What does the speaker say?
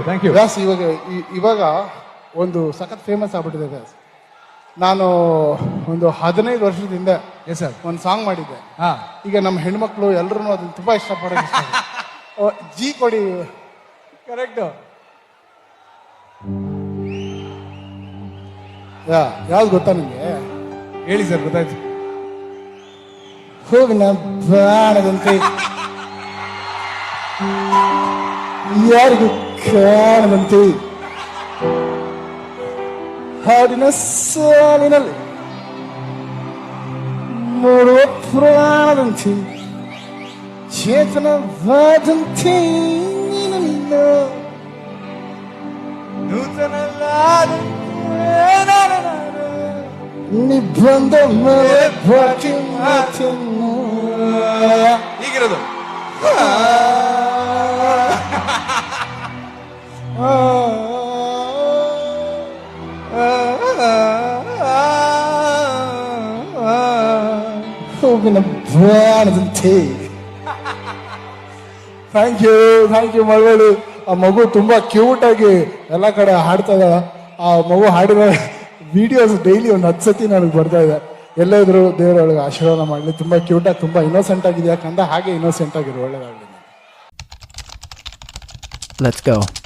Thank you Vyas ಇವಾಗ ಇವಾಗ ಒಂದು ಸಖತ್ ಫೇಮಸ್ ಆಗ್ಬಿಟ್ಟಿದೆ ವ್ಯಾಸ್ ನಾನು ಒಂದು ಹದಿನೈದು ವರ್ಷದಿಂದ ಎಸ್ ಸರ್ ಒಂದು ಸಾಂಗ್ ಮಾಡಿದ್ದೆ. ಹಾ. ಈಗ ನಮ್ಮ ಹೆಣ್ಮಕ್ಳು ಎಲ್ಲರೂ ಅದನ್ನ ತುಂಬಾ ಇಷ್ಟಪಡೋ ಜಿ ಕೊಡಿ. ಕರೆಕ್ಟ್ ಯಾ ಯಾವ್ದು ಗೊತ್ತಾ ನಿಮಗೆ? ಹೇಳಿ ಸರ್ ಗೊತ್ತಾಯ್ತು. ಹೋಗಿನ ಬಾಣದಂತೆ ಯಾರಿಗೂ കാണുന്നുണ്ട് ഹാഡിനസ്സാലിനല്ലേ మూడు ప్రాణంతి చేతన వాదంతి నూతన నిబంధం పాటి మాత్రమే ಹೋಗಿನ ಬಾಣದಂತೆ thank you thank you Malavalli. ಆ ಮಗು ತುಂಬಾ ಕ್ಯೂಟ್ ಆಗಿ ಎಲ್ಲ ಕಡೆ ಹಾಡ್ತಾ ಆ ಮಗು ಹಾಡಿದ ವಿಡಿಯೋಸ್ ಡೈಲಿ ಒಂದು ಹತ್ತು ಸತಿ ನನಗೆ ಬರ್ತಾ ಇದೆ. ಎಲ್ಲೇ ಇದ್ರು ದೇವರೊಳಗೆ ಆಶೀರ್ವಾದ ಮಾಡಲಿ. ತುಂಬಾ ಕ್ಯೂಟ್ ಆಗಿ, ತುಂಬಾ ಇನ್ನೋಸೆಂಟ್ ಆಗಿದೆ ಯಾಕಂದ್ರೆ ಹಾಗೆ ಇನ್ನೋಸೆಂಟ್ ಆಗಿರು ಒಳ್ಳೇದಾಗಲಿ. Let's go.